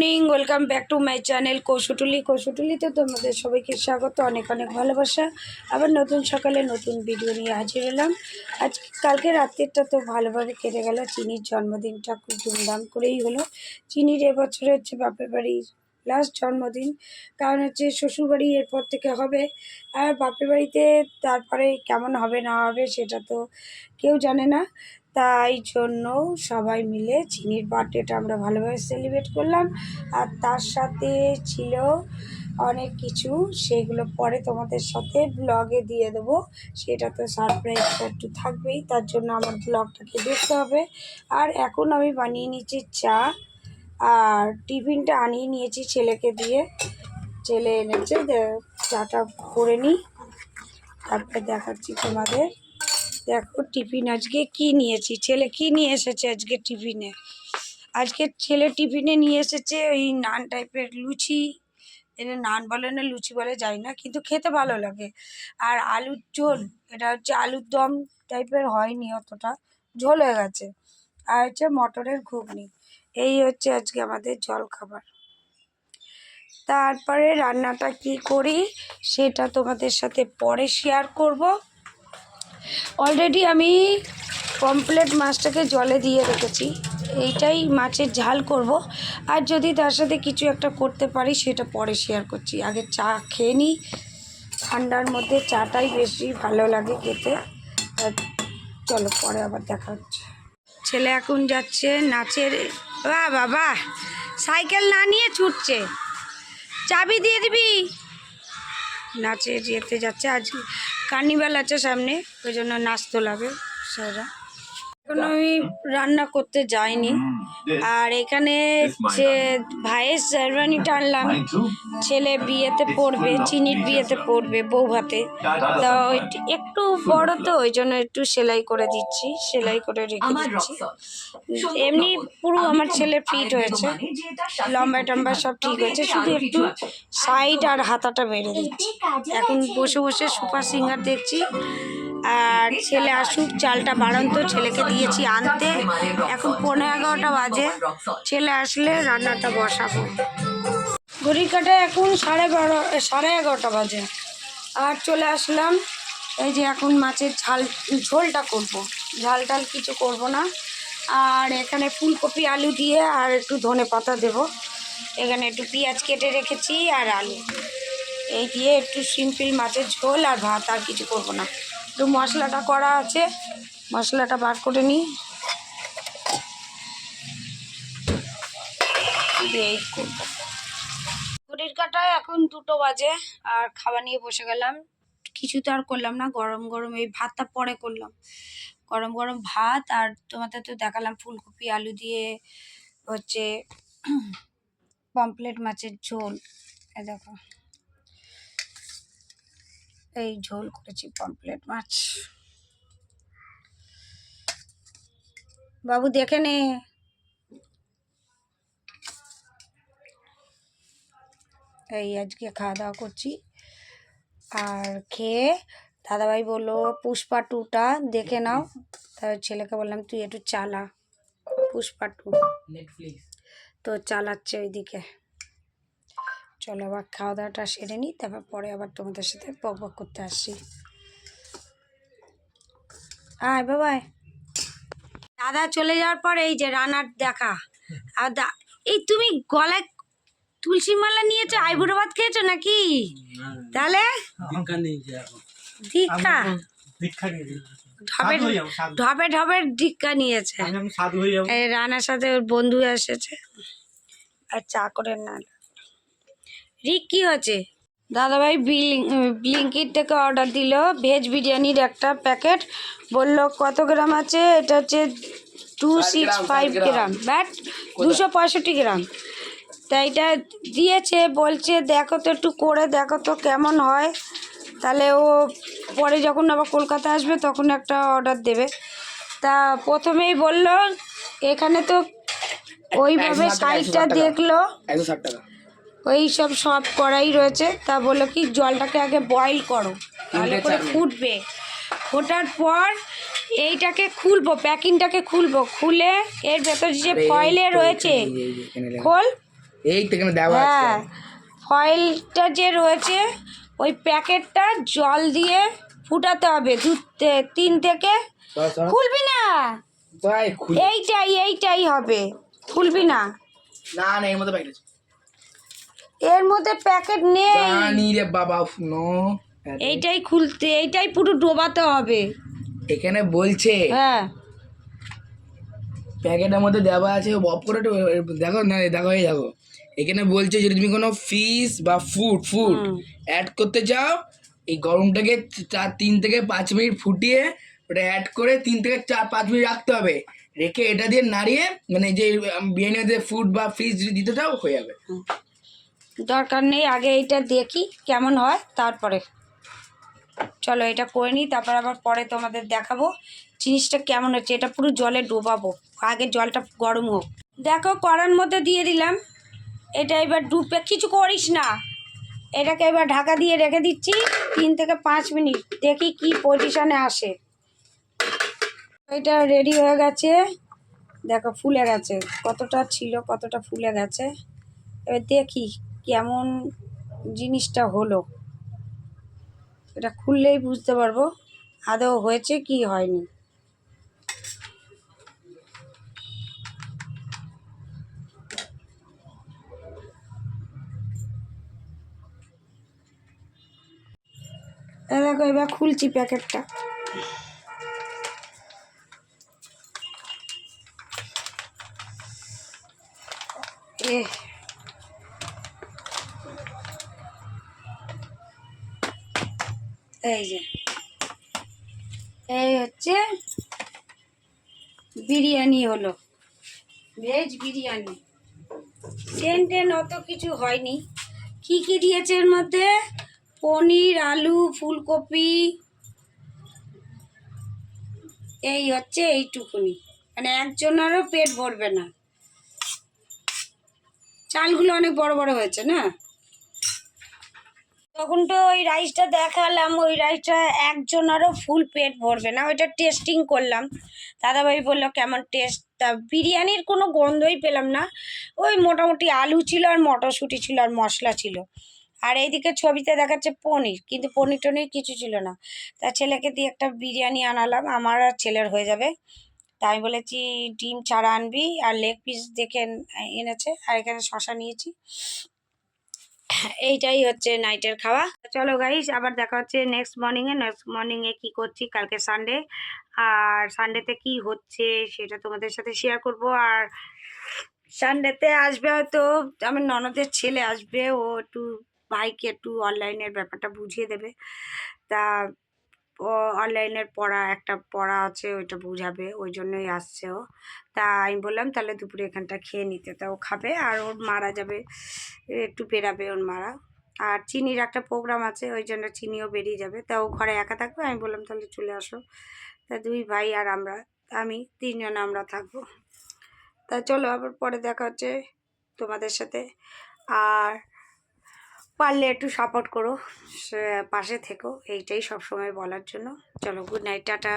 Morning welcome back to my channel কৌশুটুলি কৌশুটুলিতে তোমাদের সবাইকে স্বাগত, অনেক অনেক ভালোবাসা। আবার নতুন সকালে নতুন ভিডিও নিয়ে হাজির হলাম আজ কালকে রাত্রিটা তো ভালোভাবে কেটে গেল। চিনির জন্মদিনটা খুব ধুমধাম করেই হলো। চিনির এবছরে হচ্ছে বাপের বাড়ির লাস্ট জন্মদিন। কারণ হচ্ছে শ্বশুরবাড়ি এরপর থেকে হবে। আর বাপের বাড়িতে তারপরে কেমন হবে না হবে সেটা তো কেউ জানে না। তাই জন্য সবাই মিলে চিনির বার্থডেটা আমরা ভালোভাবে সেলিব্রেট করলাম। আর তার সাথে ছিল অনেক কিছু, সেগুলো পরে তোমাদের সাথে ব্লগে দিয়ে দেবো। সেটা তো সারপ্রাইজটা একটু থাকবেই, তার জন্য আমার ব্লগটাকে দেখতে হবে। আর এখন আমি বানিয়ে নিচ্ছি চা, আর টিফিনটা আনিয়ে নিয়েছি ছেলেকে দিয়ে। ছেলে এনেছে চাটা করে নিই, তারপরে দেখাচ্ছি তোমাদের। দেখো টিফিন আজকে কি নিয়েছি? ছেলে কি নিয়ে এসেছে আজকে টিফিনে? আজকে ছেলে টিফিনে নিয়ে এসেছে ওই নান টাইপের লুচি। এটা নান বলে না, লুচি বলে যায় না, কিন্তু খেতে ভালো লাগে। আর আলুর ঝোল, এটা হচ্ছে আলুর দম টাইপের হয়নি অতটা, ঝোল হয়ে গেছে। আর হচ্ছে মটরের ঘুগনি, এই হচ্ছে আজকে আমাদের জল খাবার। তারপরে রান্নাটা কি করি, সেটা তোমাদের সাথে পরে শেয়ার করব। অলরেডি আমি পমপ্লেট মাছটাকে জলে দিয়ে রেখেছি। এইটাই মাছের ঝাল করব। আর যদি তার সাথে কিছু একটা করতে পারি, সেটা পরে শেয়ার করছি। আগে চা খেয়ে নিই। ঠান্ডার মধ্যে চাটাই বেশি ভালো লাগে খেতে। চলো, পরে আবার দেখা হচ্ছে। ছেলে এখন যাচ্ছে নাচের বা বাবা, সাইকেল না নিয়ে ছুটছে। চাবি দিয়ে দিবি। নাচের যেতে যাচ্ছে আজ কার্নিভাল আছে সামনে ওই জন্য নাচ তোলাবে সেটা এখন আমি রান্না করতে যাইনি। আর এখানে যে ভাইয়ের শেরওয়ানিটা আনলাম ছেলে বিয়েতে পড়বে চিনির বিয়েতে পড়বে বউ হাতে তো একটু বড় তো ওই জন্য একটু সেলাই করে দিচ্ছি সেলাই করে রেখে দিচ্ছি। এমনি পুরো আমার ছেলে ফিট হয়েছে। লম্বা টম্বা সব ঠিক হয়েছে শুধু একটু সাইড আর হাতাটা বেড়ে দিচ্ছি। এখন বসে বসে সুপার সিঙ্গার দেখছি। আর ছেলে আসুক, চালটা বাড়ন্ত, ছেলেকে দিয়েছি আনতে। এখন পনেরো এগারোটা বাজে। ছেলে আসলে রান্নাটা বসাবো। ঘড়ির কাটা এখন সাড়ে বারো সাড়ে এগারোটা বাজে। আর চলে আসলাম, এই যে এখন মাছের ঝাল, ঝোলটা করব। ঝাল টাল কিছু করব না। আর এখানে ফুলকপি, আলু দিয়ে আর একটু ধনে পাতা দেবো। এখানে একটু পেঁয়াজ কেটে রেখেছি আর আলু। এই দিয়ে একটু সিম্পল মাছের ঝোল আর ভাত আর কিছু করব না। একটু মশলাটা করা আছে। মশলাটা বার করে নিই। এই ঘড়ির কাটায় এখন দুটো বাজে, আর খাবার নিয়ে বসে গেলাম। কিছু তো আর করলাম না, গরম গরম এই ভাতটা পরে করলাম। গরম গরম ভাত, আর তোমাদের তো দেখালাম ফুলকপি, আলু দিয়ে হচ্ছে পমপ্লেট মাছের ঝোল। দেখো। এই ঝোল করেছি পমপ্লেট মাছ। বাবু দেখে নে। এই আজকে খাওয়া দাওয়া করছি। আর খেয়ে দাদাভাই বলল পুষ্পা টুটা দেখে নাও। তার ছেলেকে বললাম তুই একটু চালা পুষ্পা টু। তো চালাচ্ছে ওইদিকে। চলো আবার খাওয়া দাওয়াটা সেরে নিই তারপর পরে আবার তোমাদের সাথে বক বক করতে আসছি। আয় বাবাই দাদা চলে যাওয়ার পর এই যে রানার দেখা। আর দা এই তুমি গলায় তুলসী মালা নিয়েছো আইবুড়ো ভাত খেয়েছো নাকি? তাহলে দীক্ষা ঢবে ঢবে ঢবের দীক্ষা নিয়েছে। আমি এখন সাধু যাব। এই রানার সাথে ওর বন্ধু এসেছে। আর চা করে না রিক কি হয়েছে? দাদাভাই বিল ব্লিঙ্কিট থেকে অর্ডার দিল ভেজ বিরিয়ানির একটা প্যাকেট। বলল কত গ্রাম আছে? এটা হচ্ছে two six five gram bat দুশো পঁয়ষট্টি গ্রাম। তা এটা দিয়েছে বলছে দেখো তো একটু করে দেখো তো কেমন হয়। তাহলে ও পরে যখন আবার কলকাতা আসবে তখন একটা অর্ডার দেবে। তা প্রথমেই বলল এখানে তো ওইভাবে সাইজটা দেখল। একশো ষাট টাকা। ওই সব সব করাই রয়েছে। তা বলল কি জলটাকে আগে বয়েল করো। তাহলে করে ফুটবে। ফোটার পর এইটাকে খুলবো প্যাকিংটাকে খুলবো। খুলে এর ভেতর যে ফয়েলে রয়েছে খোল। এই হ্যাঁ ফয়েলটা যে রয়েছে ওই প্যাকেটটা জল দিয়ে ফুটাতে হবে দু তিন থেকে। খুলবি না? এইটাই এইটাই হবে। খুলবি না? না না এর মধ্যে এর মধ্যে প্যাকেট নেই। জানি রে বাবা উফ, নো এইটাই খুলতে এইটাই পুরো ডোবাতে হবে। এখানে বলছে হ্যাঁ। প্যাকেটের মধ্যে দেওয়া আছে অফ করে দেখো না দেখো এই দেখো। এখানে বলছে যদি তুমি কোনো ফিশ বা ফুড ফুড অ্যাড করতে চাও এই গরমটাকে চার তিন থেকে পাঁচ মিনিট ফুটিয়ে ওটা অ্যাড করে তিন থেকে চার পাঁচ মিনিট রাখতে হবে। রেখে এটা দিয়ে নাড়িয়ে মানে যে বিরিয়ানি মধ্যে ফুড বা যদি দিতে চাও হয়ে যাবে। দরকার নেই, আগে এইটা দেখি কেমন হয়, তারপরে। চলো এটা করে নিই, তারপর আবার পরে তোমাদের দেখাবো জিনিসটা কেমন হচ্ছে। এটা পুরো জলে ডোবাবো, আগে জলটা গরম হোক। দেখো, কড়ার মধ্যে দিয়ে দিলাম। এটা এবার ডুবে, কিছু করিস না। এটাকে এবার ঢাকা দিয়ে রেখে দিচ্ছি তিন থেকে পাঁচ মিনিট। দেখি কি পজিশনে আসে। এটা রেডি হয়ে গেছে। দেখো, ফুলে গেছে। কতটা ছিল, কতটা ফুলে গেছে। এবার দেখি কেমন জিনিসটা হলো, এটা খুললেই বুঝতে পারব আদৌ হয়েছে কি হয়নি। দেখো, এবার খুলছি প্যাকেটটা। এ এই যে। এই হচ্ছে বিরিয়ানি হলো। ভেজ বিরিয়ানি। টেন টেন অত কিছু হয়নি। কি কি দিয়েছে এর মধ্যে? পনির, আলু, ফুলকপি। এই হচ্ছে এইটুকুনি। মানে একজনেরও পেট ভরবে না। চালগুলো অনেক বড় বড় হয়েছে না? তখন তো ওই রাইসটা দেখালাম, ওই রাইসটা একজনেরও ফুল পেট ভরবে না, ওইটা টেস্টিং করলাম। দাদাভাই বলল, কেমন টেস্ট তা বিরিয়ানির কোনো গন্ধই পেলাম না। ওই মোটামুটি আলু ছিল আর মটরশুঁটি ছিল আর মশলা ছিল। আর এইদিকে ছবিতে দেখাচ্ছে পনির, কিন্তু পনির টনির কিছু ছিল না। তা ছেলেকে দিয়ে একটা বিরিয়ানি আনালাম, আমার আর ছেলের হয়ে যাবে। তাই বলেছি, ডিম ছাড়া আনবি, আর লেগ পিস দেখে এনেছে, আর এখানে শশা নিয়েছি। এইটাই হচ্ছে নাইটের খাওয়া। চলো গাইস আবার দেখা হচ্ছে নেক্সট মর্নিংয়ে নেক্সট মর্নিংয়ে কী করছি? কালকে সানডে আর সানডেতে কি হচ্ছে সেটা তোমাদের সাথে শেয়ার করব। আর সানডেতে আসবে হয়তো আমার ননদের ছেলে আসবে। ও একটু ভাইকে একটু অনলাইনের ব্যাপারটা বুঝিয়ে দেবে। তা অনলাইনের পড়া, একটা পড়া আছে, ওইটা বুঝাবে, ওই জন্যই আসছে ও। তা আমি বললাম, তাহলে দুপুরে এখানটা খেয়ে নিতে। তা ও খাবে আর ওর মারা যাবে, একটু বেরাবে ওর মারা। আর চিনির একটা প্রোগ্রাম আছে, ওই জন্য চিনিও বেরিয়ে যাবে। তা ও ঘরে একা থাকবে? আমি বললাম, তাহলে চলে আসো। তা দুই ভাই আর আমরা, আমি তিনজন আমরা থাকব। তা চলো, আবার পরে দেখা হচ্ছে তোমাদের সাথে। আর পারলে একটু সাপোর্ট করো পাশে থেকো এইটাই সবসময় বলার জন্য। চলো গুড নাইট টাটা।